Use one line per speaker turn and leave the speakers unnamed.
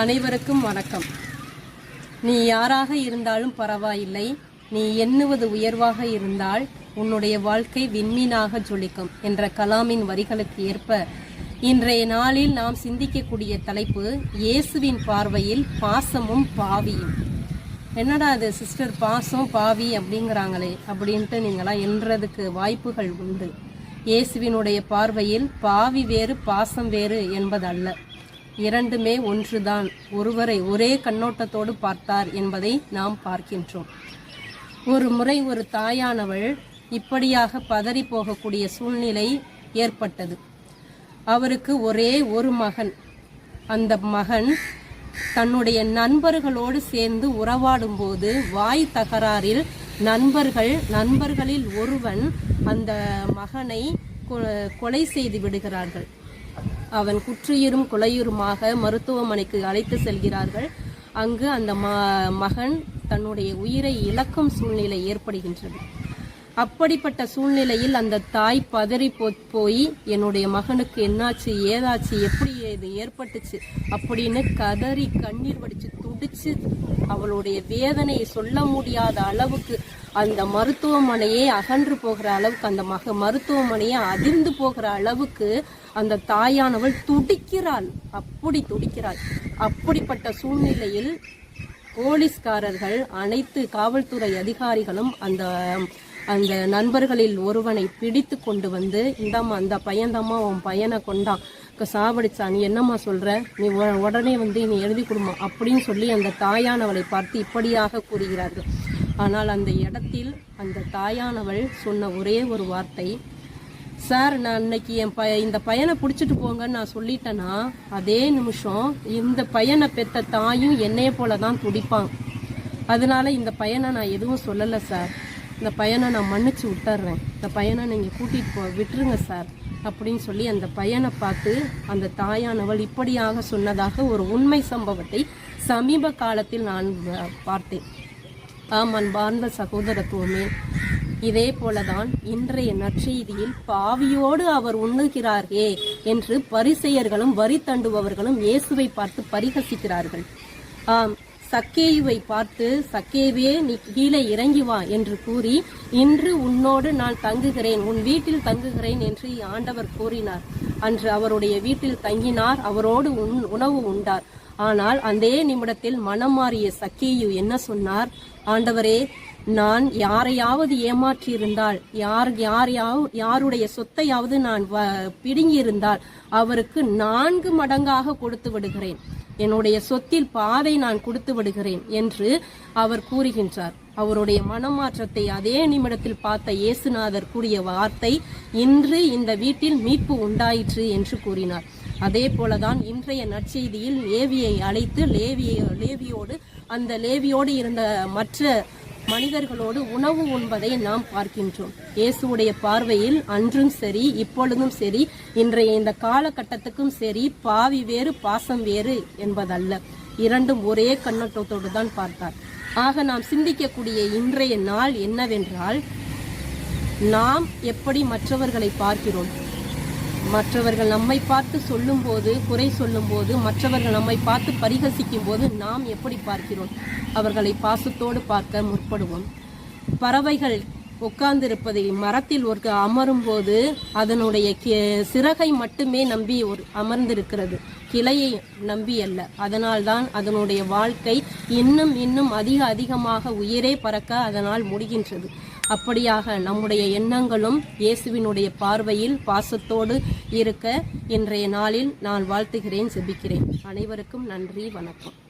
அனைவருக்கும் வணக்கம். நீ யாராக இருந்தாலும் பரவாயில்லை. நீ எண்ணுவது உயர்வாக இருந்தால் உன்னுடைய வாழ்க்கை விண்மீனாக ஜொலிக்கும் என்ற கலாமின் வரிகளுக்கு ஏற்ப இன்றைய நாளில் நாம் சிந்திக்கக்கூடிய தலைப்பு இயேசுவின் பார்வையில் பாசமும் பாவியும். என்னடா அது சிஸ்டர் பாசம் பாவி அப்படிங்கிறாங்களே அப்படின்ட்டு நீங்களாம் என்றதுக்கு வாய்ப்புகள் உண்டு. இயேசுவினுடைய பார்வையில் பாவி வேறு பாசம் வேறு என்பதல்ல. இரண்டுமே ஒன்றுதான். ஒருவரை ஒரே கண்ணோட்டத்தோடு பார்த்தார் என்பதை நாம் பார்க்கின்றோம். ஒரு முறை ஒரு தாயானவள் இப்படியாக பதறி போகக்கூடிய சூழ்நிலை ஏற்பட்டது. அவருக்கு ஒரே ஒரு மகன். அந்த மகன் தன்னுடைய நண்பர்களோடு சேர்ந்து உறவாடும் போது வாய் தகராறில் நண்பர்கள் நண்பர்களில் ஒருவன் அந்த மகனை கொ- கொலை செய்து விடுகிறார்கள். அவன் குற்றுயிரும் குலையுருமாக மருத்துவமனைக்கு அழைத்து செல்கிறார்கள். அங்கு அந்த ம- மகன் தன்னுடைய உயிரை இழக்கும் சூழ்நிலை ஏற்படுகின்றது. அப்படிப்பட்ட சூழ்நிலையில் அந்த தாய் பதறி போய் என்னுடைய மகனுக்கு என்னாச்சு ஏதாச்சு எப்படி இது ஏற்பட்டுச்சு அப்படின்னு கதறி கண்ணீர் வடிச்சு துடிச்சு அவளுடைய வேதனையை சொல்ல முடியாத அளவுக்கு அந்த மருத்துவமனையே அகன்று போகிற அளவுக்கு அந்த மக மருத்துவமனையே அதிர்ந்து போகிற அளவுக்கு அந்த தாயானவள் துடிக்கிறாள். அப்படி துடிக்கிறாள். அப்படிப்பட்ட சூழ்நிலையில் போலீஸ்காரர்கள் அனைத்து காவல்துறை அதிகாரிகளும் அந்த அந்த நண்பர்களில் ஒருவனை பிடித்து கொண்டு வந்து இந்தாம்மா அந்த பையன்தாம்மா உன் பையனை கொண்டான் க- சாவடிச்சா நீ என்னம்மா சொல்கிற நீ உடனே வந்து நீ எழுதி கொடுமா அப்படின்னு சொல்லி அந்த தாயானவளை பார்த்து இப்படியாக கூறுகிறார்கள். ஆனால் அந்த இடத்தில் அந்த தாயானவள் சொன்ன ஒரே ஒரு வார்த்தை சார் நான் இன்னைக்கு என் ப இந்த பையனை பிடிச்சிட்டு போங்கன்னு நான் சொல்லிட்டேன்னா அதே நிமிஷம் இந்த பையனை பெற்ற தாயும் என்னைய போல தான் துடிப்பான். அதனால இந்த பையனை நான் எதுவும் சொல்லலை சார். இந்த பையனை நான் மன்னிச்சு விட்டுறேன். இந்த பையனை நீங்கள் கூட்டிகிட்டு போ விட்டுருங்க சார் அப்படின்னு சொல்லி அந்த பையனை பார்த்து அந்த தாயானவள் இப்படியாக சொன்னதாக ஒரு உண்மை சம்பவத்தை சமீப காலத்தில் நான் பார்த்தேன். ஆம் அன்பார்ந்த சகோதரத்துவமே இதே போலதான் இன்றைய நற்செய்தியில் பாவியோடு அவர் உண்ணுகிறாரே என்று பரிசெயர்களும் வரி தண்டுபவர்களும் இயேசுவை பார்த்து பரிகசிக்கிறார்கள். ஆம் சக்கேயுவை பார்த்து சக்கேவே நீ கீழே இறங்கி வா என்று கூறி இன்று உன்னோடு நான் தங்குகிறேன் உன் வீட்டில் தங்குகிறேன் என்று ஆண்டவர் கூறினார். அன்று அவருடைய வீட்டில் தங்கினார் அவரோடு உண்- உணவு உண்டார். ஆனால் அதே நிமிடத்தில் மனம் மாறிய சக்கேயு என்ன சொன்னார்? ஆண்டவரே நான் யாரையாவது ஏமாற்றியிருந்தால் யார் யாரையாவது யாருடைய சொத்தையாவது நான் வ- பிடுங்கியிருந்தால் அவருக்கு நான்கு மடங்காக கொடுத்து விடுகிறேன். என்னுடைய சொத்தில் பாதை நான் கொடுத்து விடுகிறேன் என்று அவர் கூறுகின்றார். அவருடைய மனமாற்றத்தை அதே நிமிடத்தில் பார்த்த இயேசுநாதர் கூறிய வார்த்தை இன்று இந்த வீட்டில் மீட்பு உண்டாயிற்று என்று கூறினார். அதே போலதான் இன்றைய நற்செய்தியில் லேவியை அழைத்து லேவியை லேவியோடு அந்த லேவியோடு இருந்த மற்ற மனிதர்களோடு உணவு உண்பதை நாம் பார்க்கின்றோம். இயேசுவுடைய பார்வையில் அன்றும் சரி இப்பொழுதும் சரி இன்றைய இந்த காலகட்டத்துக்கும் சரி பாவி வேறு பாசம் வேறு என்பதல்ல. இரண்டும் ஒரே கண்ணோட்டத்தோடு தான் பார்த்தார். ஆக நாம் சிந்திக்கக்கூடிய இன்றைய நாள் என்னவென்றால் நாம் எப்படி மற்றவர்களை பார்க்கிறோம்? மற்றவர்கள் நம்மை பார்த்து சொல்லும்போது குறை சொல்லும்போது மற்றவர்கள் நம்மை பார்த்து பரிகசிக்கும் போது நாம் எப்படி பார்க்கிறோம்? அவர்களை பாசத்தோடு பார்க்க முற்படுவோம். பறவைகள் உட்கார்ந்திருப்பதை மரத்தில் ஒரு அமரும் போது அதனுடைய சிறகை மட்டுமே நம்பி ஒரு அமர்ந்திருக்கிறது. கிளையை நம்பி அல்ல. அதனால்தான் அதனுடைய வாழ்க்கை இன்னும் இன்னும் அதிக அதிகமாக உயிரே பறக்க அதனால் முடிகின்றது. அப்படியாக நம்முடைய எண்ணங்களும் இயேசுவினுடைய பார்வையில் பாசத்தோடு இருக்க இன்றைய நாளில் நான் வாழ்த்துகிறேன் செபிக்கிறேன். அனைவருக்கும் நன்றி வணக்கம்.